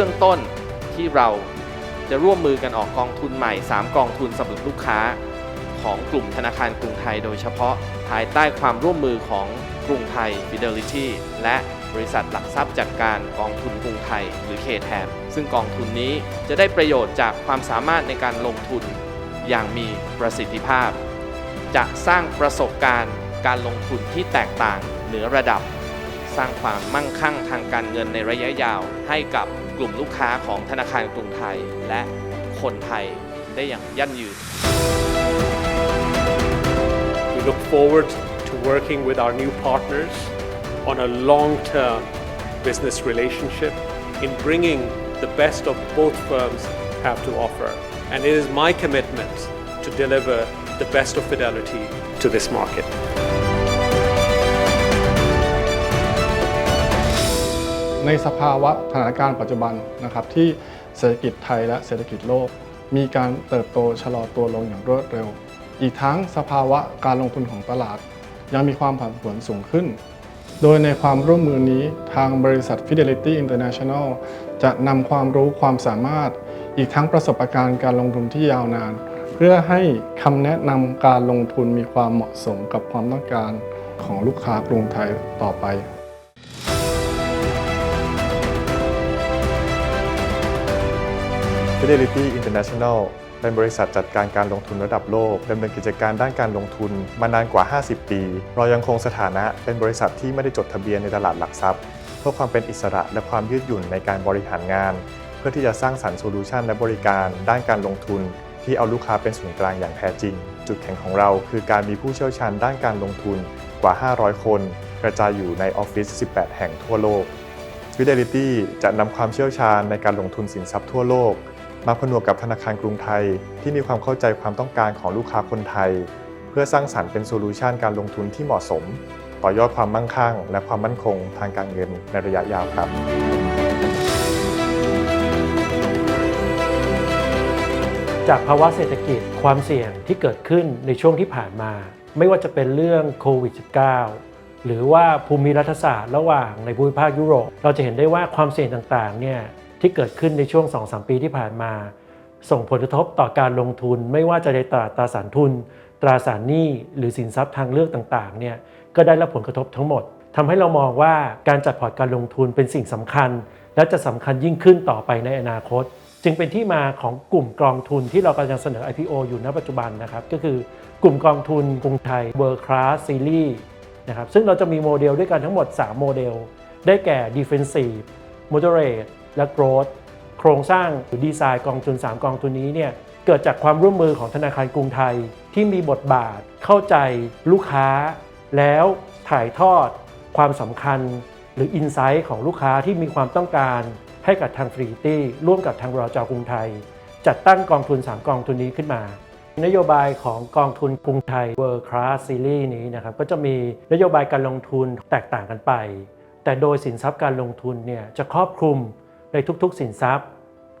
บื้องต้นที่เราจะร่วมมือกันออกกองทุนใหม่ 3 กองทุนสำหรับลูกค้า ของกลุ่มธนาคารกรุงไทยโดยเฉพาะภายใต้ความร่วมมือของกรุงไทย Fidelity และบริษัทหลักทรัพย์จัดการกองทุนกรุงไทยหรือ KTM ซึ่งกองทุนนี้จะได้ประโยชน์จากความสามารถในการลงทุนอย่างมีประสิทธิภาพ จะสร้างประสบการณ์การลงทุนที่แตกต่างเหนือระดับ สร้างความมั่งคั่งทางการเงินในระยะยาวให้กับ กลุ่มลูกค้าของธนาคารกรุงไทย และคนไทยได้อย่างยั่งยืน We look forward to working with our new partners on a long term business relationship in bringing the best of both firms have to offer. And it is my commitment to deliver the best of fidelity to this market. ในสภาวะสถานการณ์ปัจจุบันนะครับที่เศรษฐกิจไทยและเศรษฐกิจโลก มีการเติบโตชะลอตัวลงอย่างรวดเร็ว อีกทั้งสภาวะการลงทุนของตลาด ยังมีความผันผวนสูงขึ้น โดยในความร่วมมือนี้ทางบริษัท Fidelity International จะนำความรู้ความสามารถ อีกทั้งประสบการณ์การลงทุนที่ยาวนาน เพื่อให้คำแนะนำการลงทุนมีความเหมาะสมกับความต้องการของลูกค้ากรุงไทยต่อไป Fidelity International เป็นบริษัทจัดการการลงทุนระดับโลกดำเนินกิจการด้านการลงทุนมานานกว่า 50 ปี เรายังคงสถานะเป็นบริษัทที่ไม่ได้จดทะเบียนในตลาดหลักทรัพย์ เพื่อความเป็นอิสระและความยืดหยุ่นในการบริหารงาน เพื่อที่จะสร้างสรรค์โซลูชันและบริการด้านการลงทุน ที่เอาลูกค้าเป็นศูนย์กลางอย่างแท้จริง จุดแข็งของเราคือการมีผู้เชี่ยวชาญด้านการลงทุนกว่า 500 คน กระจายอยู่ในออฟฟิศ 18 แห่งทั่วโลก Fidelity จะนำความเชี่ยวชาญในการลงทุนสินทรัพย์ทั่วโลก มาผนวกกับธนาคารกรุงไทย ที่มีความเข้าใจความต้องการของลูกค้าคนไทย เพื่อสร้างสรรค์เป็นโซลูชันการลงทุนที่เหมาะสม ต่อยอดความมั่งคั่ง และความมั่นคงทางการเงินในระยะยาวครับจากภาวะเศรษฐกิจความเสี่ยงที่เกิดขึ้นในช่วงที่ผ่านมา ไม่ว่าจะเป็นเรื่องโควิด -19 หรือว่าภูมิรัฐศาสตร์ระหว่างในภูมิภาคยุโรป เราจะเห็นได้ว่าความเสี่ยงต่างๆเนี่ย ที่เกิดขึ้นในช่วง 2-3 ปีที่ผ่านมา ส่งผลกระทบต่อการลงทุนไม่ว่าจะในตลาดตราสารทุน ตราสารหนี้หรือสินทรัพย์ทางเลือกต่างๆเนี่ยก็ได้รับผลกระทบทั้งหมดทำให้เรามองว่าการจัดพอร์ตการลงทุนเป็นสิ่งสำคัญ และจะสำคัญยิ่งขึ้นต่อไปในอนาคต จึงเป็นที่มาของกลุ่มกองทุนที่เรากำลังเสนอ IPO อยู่ณปัจจุบันนะครับก็คือกลุ่มกองทุนกรุงไทย World Class Series นะครับซึ่งเราจะมีโมเดลด้วยกันทั้งหมด 3 โมเดล ได้แก่ Defensive Moderate และ Growth โครงสร้างหรือดีไซน์กองทุน 3 กองทุนนี้เนี่ยเกิดจากความร่วมมือของธนาคารกรุงไทย ที่มีบทบาทเข้าใจลูกค้า แล้วถ่ายทอดความสำคัญ หรืออินไซต์ของลูกค้าที่มีความต้องการให้กับทางฟรีตี้ร่วมกับทางบรจกรุงไทย จัดตั้งกองทุน 3 กองทุนนี้ขึ้นมา นโยบายของกองทุนกรุงไทย World Class Series นี้นะครับก็จะมีนโยบายการลงทุนแตกต่างกันไป แต่โดยสินทรัพย์การลงทุนเนี่ยจะครอบคลุม ในทุกๆ สินทรัพย์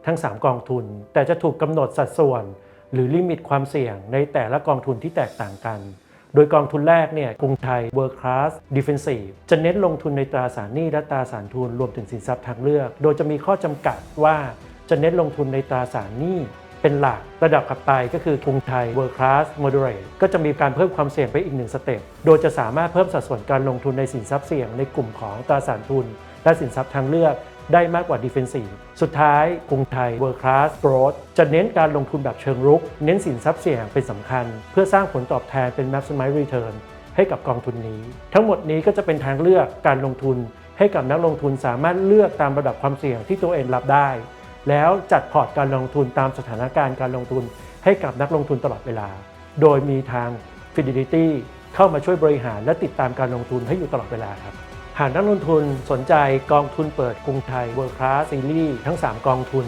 ทั้ง 3 กองทุน แต่จะถูกกำหนดสัดส่วน หรือลิมิตความเสี่ยงในแต่ละกองทุนที่แตกต่างกัน โดยกองทุนแรกเนี่ยกรุงไทย World Class Defensive จะเน้นลงทุนในตราสารหนี้และตราสารทุนรวมถึงสินทรัพย์ทางเลือก โดยจะมีข้อจำกัดว่าจะเน้นลงทุนในตราสารหนี้เป็นหลักระดับขับไปก็คือกรุงไทย World Class Moderate ก็จะมีการเพิ่มความเสี่ยงไปอีกหนึ่งสเต็ป โดยจะสามารถเพิ่มสัดส่วนการลงทุนในสินทรัพย์เสี่ยงในกลุ่มของตราสารทุน และสินทรัพย์ทางเลือก ได้มากกว่า Defensive สุดท้ายกรุงไทย World Class Growth จะเน้นการลงทุนแบบเชิงรุก เน้นสินทรัพย์เสี่ยงเป็นสำคัญ เพื่อสร้างผลตอบแทนเป็น Maximize Return ให้กับกองทุนนี้ ทั้งหมดนี้ก็จะเป็นทางเลือกการลงทุน ให้กับนักลงทุนสามารถเลือกตามระดับความเสี่ยงที่ตัวเองรับได้ แล้วจัดพอร์ตการลงทุนตามสถานการณ์การลงทุน ให้กับนักลงทุนตลอดเวลา โดยมีทาง Fidelity เข้ามาช่วยบริหารและติดตามการลงทุนให้อยู่ตลอดเวลาครับ หากนักลงทุนสนใจกองทุนเปิดกรุงไทย World Class Series ทั้ง 3 กองทุน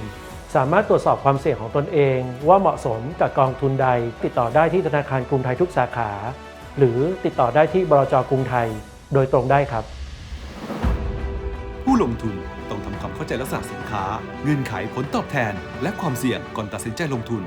สามารถตรวจสอบความเสี่ยงของตนเอง ว่าเหมาะสมกับกองทุนใด ติดต่อได้ที่ธนาคารกรุงไทยทุกสาขา หรือติดต่อได้ที่บลจกรุงไทย โดยตรงได้ครับ ผู้ลงทุนต้องทำความเข้าใจลักษณะสินค้า เงื่อนไขผลตอบแทน และความเสี่ยงก่อนตัดสินใจลงทุน